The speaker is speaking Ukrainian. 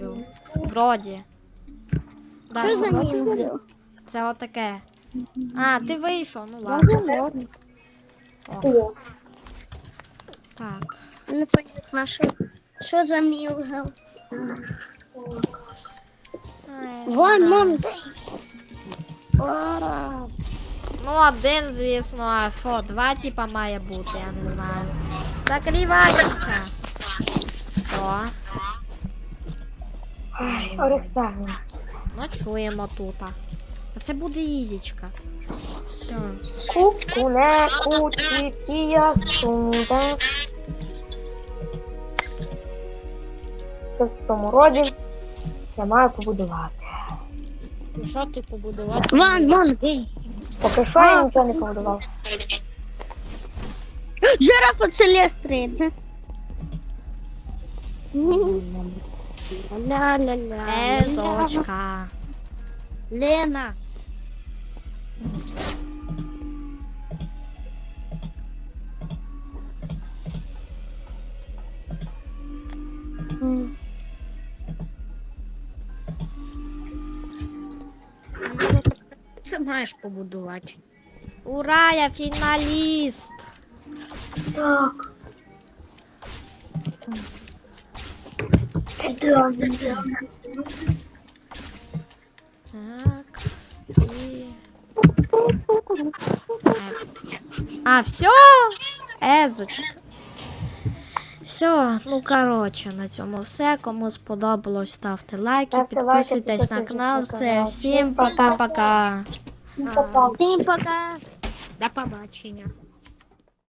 мінгл. Вроді. Да, Що за що? мінгл? Це отаке. А, ти вийшов, ну ладно. О, Так. Не понятно, що, що за. Ай, Вон. Монтей. Ну, один, звісно, а що, два типа має бути, я не знаю. Закриваємося. Все. Ай, Олександр. Ночуємо тут. А це буде ізічка. Все. Кукуне, куті, кія, сунда. Це в тому роді я маю побудувати. Що ти побудувати? Вон Монтей. Поки що я нічого не побудував. Жирафа Целестрин. Ля-ля-ля. Езочка. Лена. Ти маєш побудувати. Ура, я фіналіст. Так. Так. Е, А, все? Езочка. Все, ну коротше, на цьому все. Кому сподобалось, ставте лайки, Ставте лайки, підписуйтесь на канал. Все, всім Всім пока. пока-пока. Всім пока. До побачення.